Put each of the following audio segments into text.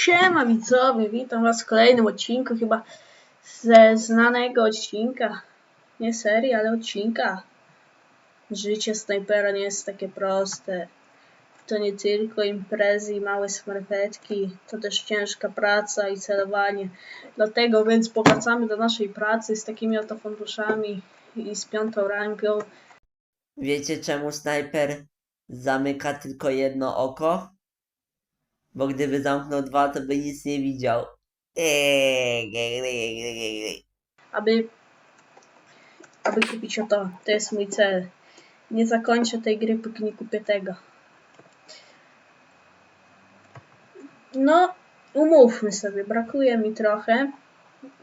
Siema widzowie, witam was w kolejnym odcinku, chyba ze znanego odcinka. Nie serii, ale odcinka. Życie snajpera nie jest takie proste. To nie tylko imprezy i małe smarwetki, to też ciężka praca i celowanie. Dlatego więc powracamy do naszej pracy z takimi oto funduszami i z piątą rangą. Wiecie czemu snajper zamyka tylko jedno oko? Bo gdyby zamknął dwa, to by nic nie widział. aby, aby kupić oto. To jest mój cel. Nie zakończę tej gry, póki nie kupię tego. No, umówmy sobie, brakuje mi trochę.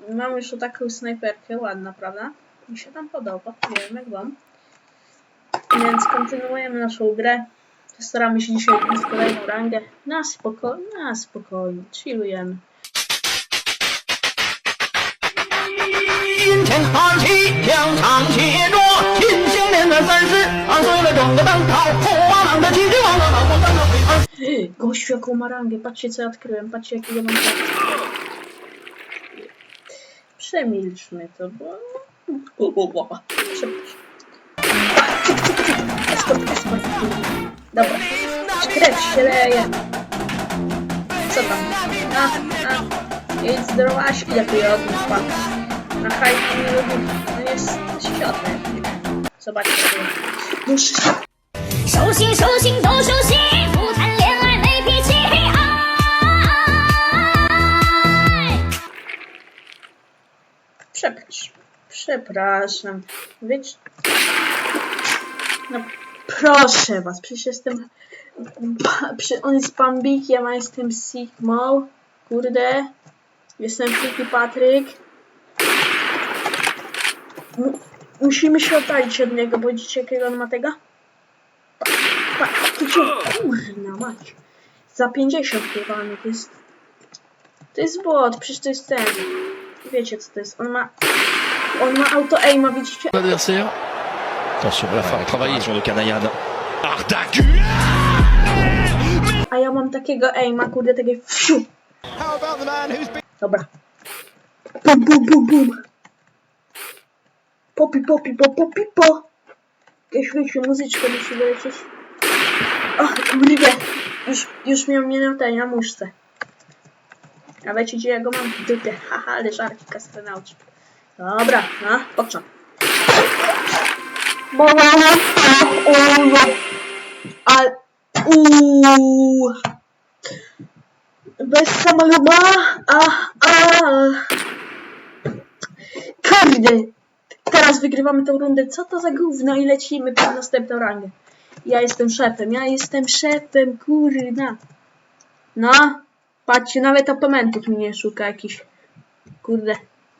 Mam już taką snajperkę, ładna, prawda? Mi się tam podoba, nie wiem jak wam. Więc kontynuujemy naszą grę. Staramy się dzisiaj odbić kolejną rangę. Na, spoko na spokojnie, chillujemy. Gościu jaką ma rangę, patrzcie co ja odkryłem, patrzcie jaki ja mam Przemilczmy to, bo... Przepraszam. Eskort, eskort. Dobra. Krew się leje. Co tam? A, a. Jedź zdrowaśki lepiej od nich, pan. Na hajki nie lubię. No jest światło. Zobaczcie. Muszę się 手心手心都手心，不谈恋爱没脾气。爱。 Przepraszam. Przepraszam. Wiecie... No proszę was, przecież jestem... On jest Bambikiem, a jestem Sigmą. Kurde. Jestem Friki Patryk. Mu- Musimy się oddalić od niego, bo widzicie jakiego on ma tego? Pa, to cię, kurna mać. Za 50 chyba on to jest... To jest bot, przecież to jest ten. Wiecie co to jest? On ma... On ma auto aima, widzicie? Attention, la frappe travaillée sur le. Ardacu A ja mam takiego aima, kurde, takie fiu. Dobra. Bum, bum, bum, bum. Popi, popi, po, popi, po. Jakaś, wiecie, muzyczka musi lecieć. O, kurde. Już, już miał mnie na tej, na muszce. A wiecie, gdzie ja go mam w dupie? Haha, ale żarki kastranauci. Dobra, no, poczam. Ale... Uuu. Bez samoloba. A, a. Kurde. Teraz wygrywamy tą rundę. Co to za gówno i lecimy po następną rangę. Ja jestem szefem, ja jestem szefem, kurna. No, patrzcie, nawet opomentów mi nie szuka jakiś. Kurde,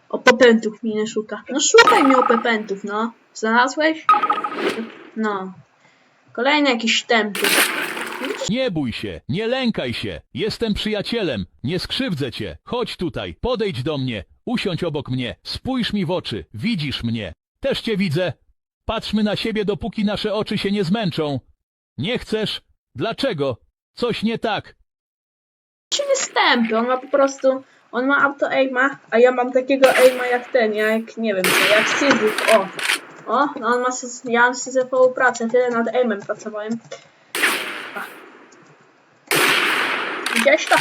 opepentów mi nie szuka. No szukaj mi opepentów, no. Znalazłeś? No. Kolejny jakiś tempy. Nie bój się, nie lękaj się. Jestem przyjacielem, nie skrzywdzę cię. Chodź tutaj, podejdź do mnie, usiądź obok mnie, spójrz mi w oczy, widzisz mnie. Też cię widzę. Patrzmy na siebie, dopóki nasze oczy się nie zmęczą. Nie chcesz? Dlaczego? Coś nie tak. Czy nie stępy, on ma po prostu, on ma auto aima, a ja mam takiego aima jak ten, jak nie wiem jak Syzyf, o. O, no on ma, sys- ja mam syzyfową pracę, tyle nad aimem pracowałem. A. Widziałeś to?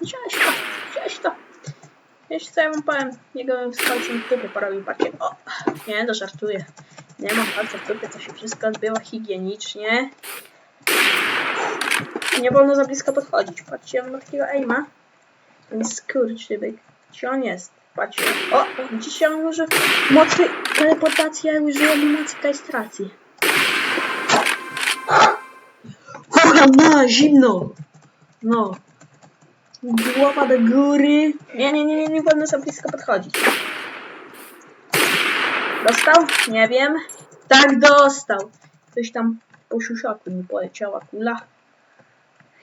Widziałeś to? Widziałeś to? Wiesz co ja wam powiem? Z palcem w dupie porobił, patrzcie, o. Nie, to żartuję. Nie mam palca w dupie, to się wszystko odbywa higienicznie. Nie wolno za blisko podchodzić. Patrzcie, on ma takiego aima. Skurczybyk. Gdzie on jest? Patrzcie. O, widzicie, on użył mocy teleportacji, a ja użyłem mocy kajstracji. Kurwa, ma, zimno! No. Głowa do góry. Nie, nie, nie, nie, nie wolno za blisko podchodzić. Dostał? Nie wiem. Tak, dostał. Coś tam po siusiaku mi poleciała kula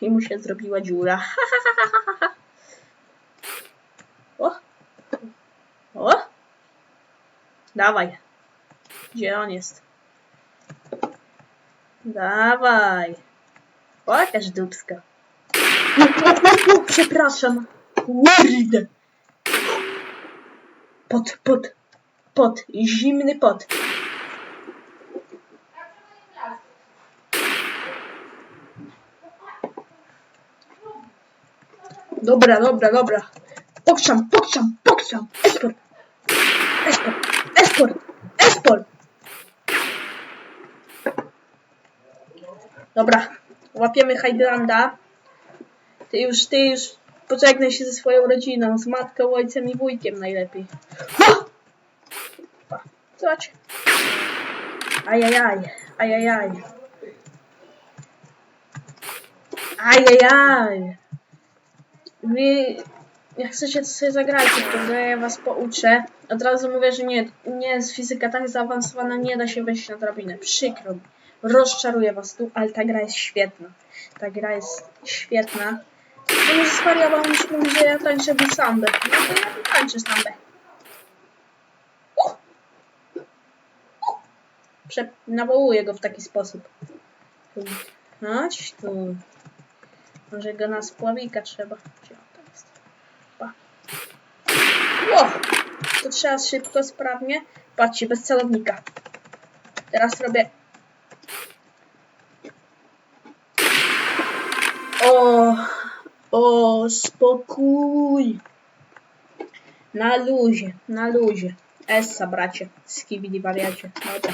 i mu się zrobiła dziura. o! O! Dawaj. Gdzie on jest? Dawaj. O, jakaś dupska. Przepraszam. Kurde! Pot, pot, pot, zimny pot. Dobra, dobra, dobra. Pokrzam, pokrzam, pokrzam. Esport. Esport, esport, esport. Dobra, łapiemy Highlanda. Ty już, ty już pożegnaj się ze swoją rodziną, z matką, ojcem i wujkiem najlepiej. Zobacz. Ajajaj, ajajaj. Ajajaj. Wy, jak chcecie, to sobie zagrajcie, grę, ja was pouczę. Od razu mówię, że nie, nie jest fizyka tak zaawansowana, nie da się wejść na drabinę. Przykro mi. Rozczaruję was tu, ale ta gra jest świetna. Ta gra jest świetna. No może zwariował mi się mówi, że ja tańczę w sambę. No to ja tańczę sambę. Prze- nawołuję go w taki sposób. Chodź tu. Może go na spławika trzeba. Gdzie on tam jest? Pa. Ło! To trzeba szybko, sprawnie. Patrzcie, bez celownika. Teraz robię... O, o, spokój. Na luzie, na luzie. Essa, bracie. Skibidi wariacie. Dobra.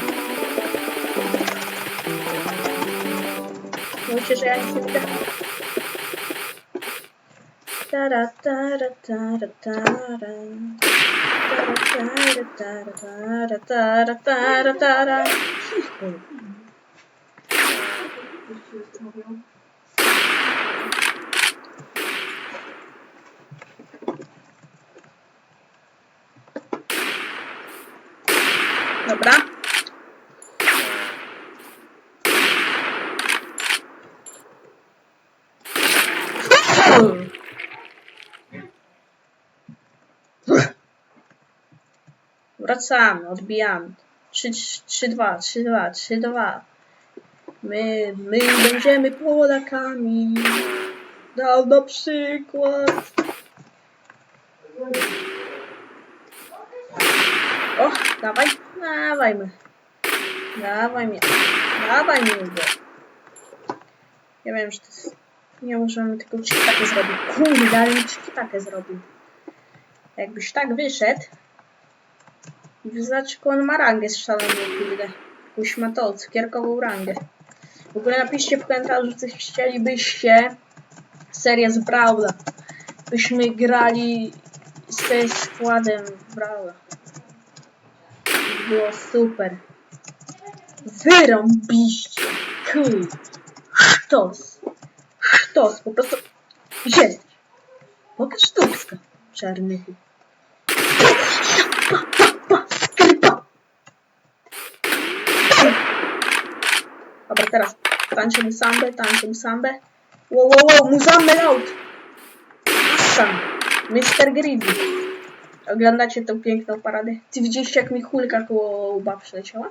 Mówicie, że ja nie. Tara, tara, tara, tara. Dobra. Wracamy, odbijamy. 3-2, 3-2, 3-2. My, my będziemy Polakami. Dał na przykład. O, dawaj, dawaj my. Dawaj mnie. Dawaj mnie. Ja wiem, że to jest... Nie możemy tylko takie zrobić. Kurde, ale mi takie zrobił. Jakbyś tak wyszedł. Jaką on ma rangę z szaloną, kurde. Jakąś ma to, cukierkową rangę. W ogóle napiszcie w komentarzu, czy chcielibyście serię z Brawla. Byśmy grali z tym składem Brawla. Było super. Wyrąbiście. Kuj. Sztos. Sztos. Po prostu... Jesteś? Pokaż dupska. Czarnychu. Pa, pa, pa, skrypa. Dobra, teraz tańczymy sambę, tańczymy sambę. Wow, wow, wow, muzambę out. Sam. Mr. Greedy. Oglądacie tą piękną paradę? Ty widzieliście jak mi kulka koło łba przyleciała?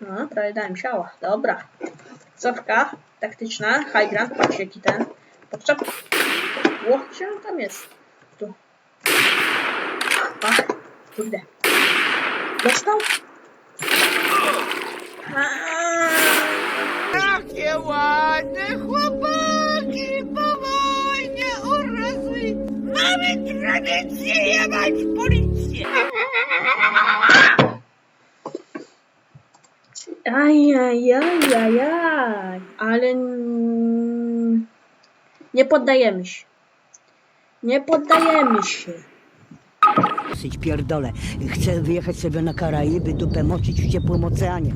No, prawie dałem siała. Dobra. Cofka taktyczna. High ground. Patrzcie jaki ten. Podczep. Ło, gdzie on tam jest? Tu. Ach, kurde. Dostał? Jakie ładne chłopaki po wojnie urosły. Mamy tradycję jebać policję. Ajajajajaj, ale n- nie poddajemy się. Nie poddajemy się. Dosyć pierdolę. Chcę wyjechać sobie na Karaiby, dupę moczyć w ciepłym oceanie.